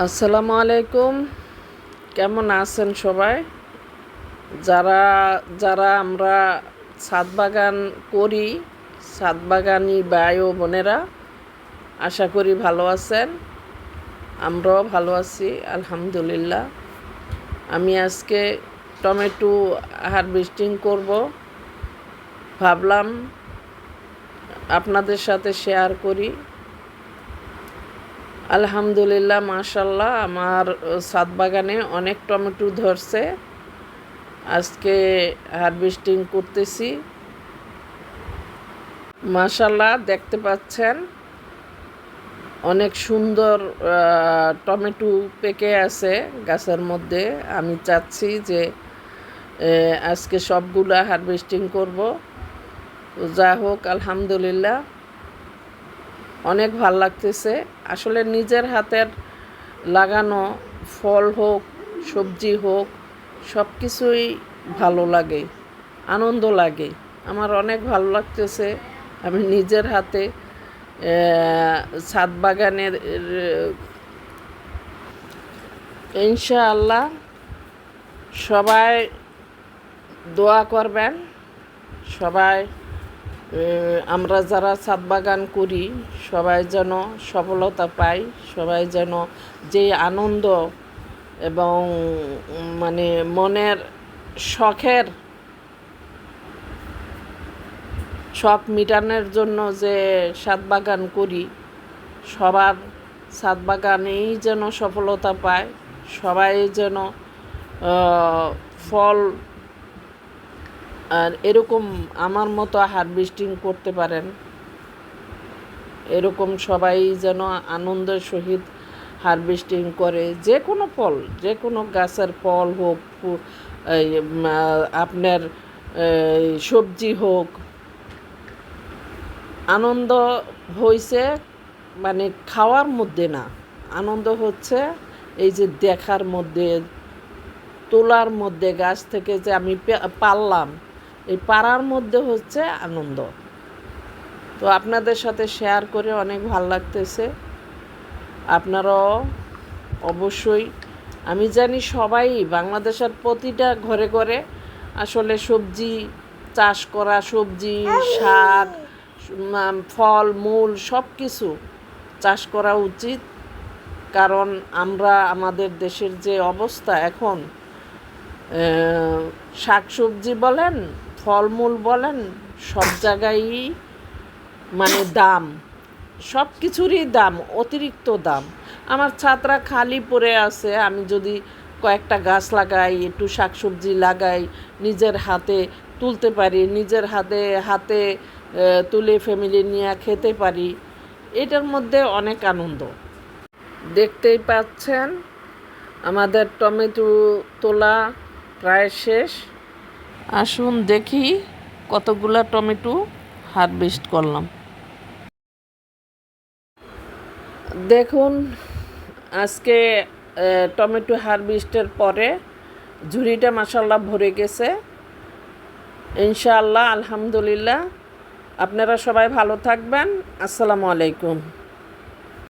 আসসালামু আলাইকুম। কেমন আছেন সবাই? যারা যারা আমরা ছাদ বাগান করি, ছাদ বাগানি ভাই ও বোনেরা, আশা করি ভালো আছেন। আমরাও ভালো আছি, আলহামদুলিল্লাহ। আমি আজকে টমেটো হারভেস্টিং করব। ভাবলাম আপনাদের সাথে শেয়ার করি। আলহামদুলিল্লাহ মাশাল্লাহ আমার ছাদ বাগানে অনেক টমেটো ধরছে। আজকে হারভেস্টিং করতেছি। মাশাল্লাহ দেখতে পাচ্ছেন, অনেক সুন্দর টমেটো পেকে আছে গাছের মধ্যে। আমি চাচ্ছি যে আজকে সবগুলা হারভেস্টিং করব। যা হোক আলহামদুলিল্লাহ। অনেক ভালো লাগতেছে। আসলে নিজের হাতের লাগানো ফল হোক, সবজি হোক সব কিছুই ভালো লাগে, আনন্দ লাগে। আমার অনেক ভালো লাগতেছে। আমি নিজের হাতে ছাদ বাগানের ইনশাআল্লাহ সবাই দোয়া করবেন, সবাই আমরা যারা ছাদ বাগান করি, সবাই যেন সফলতা পাই, সবাই যেন যে আনন্দ এবং মানে মনের শখের শখ মিটানোর জন্য যে ছাদ বাগান করি, সবার ছাদ বাগানেই যেন সফলতা পায়, সবাই যেন ফল আর এরকম আমার মতো হারভেস্টিং করতে পারেন। এরকম সবাই যেন আনন্দের সহিত হারভেস্টিং করে, যে কোনো ফল, যে কোনো গাছের ফল হোক আপনার সবজি হোক, আনন্দ হয়েছে মানে খাওয়ার মধ্যে না। আনন্দ হচ্ছে এই যে দেখার মধ্যে, তোলার মধ্যে, গাছ থেকে যে আমি পারলাম এই পাড়ার মধ্যে হচ্ছে আনন্দ। তো আপনাদের সাথে শেয়ার করে অনেক ভালো লাগতেছে। আপনারাও অবশ্যই, আমি জানি সবাই বাংলাদেশের প্রতিটা ঘরে ঘরে আসলে সবজি চাষ করা, সবজি, শাক ফল, মূল সব কিছু চাষ করা উচিত। কারণ আমরা, আমাদের দেশের যে অবস্থা এখন শাক সবজি বলেন ফলমূল বলেন, সব জায়গায়ই মানে দাম। সব কিছুরই দাম, অতিরিক্ত দাম। আমার ছাত্রা খালি পড়ে আছে, আমি যদি কয়েকটা গাছ লাগাই, একটু শাক সবজি লাগাই, নিজের হাতে তুলতে পারি, নিজের হাতে হাতে তুলে ফ্যামিলি নিয়ে খেতে পারি, এটার মধ্যে অনেক আনন্দ। দেখতেই পাচ্ছেন, আমাদের টমেটো তোলা প্রায় শেষ। আসুন দেখি কতগুলা টমেটো হারভেস্ট করলাম। দেখুন, আজকে টমেটো হারভেস্টের পরে ঝুড়িটা মাসাল্লাহ ভরে গেছে। ইনশাআল্লাহ, আলহামদুলিল্লাহ। আপনারা সবাই ভালো থাকবেন। আসসালামু আলাইকুম।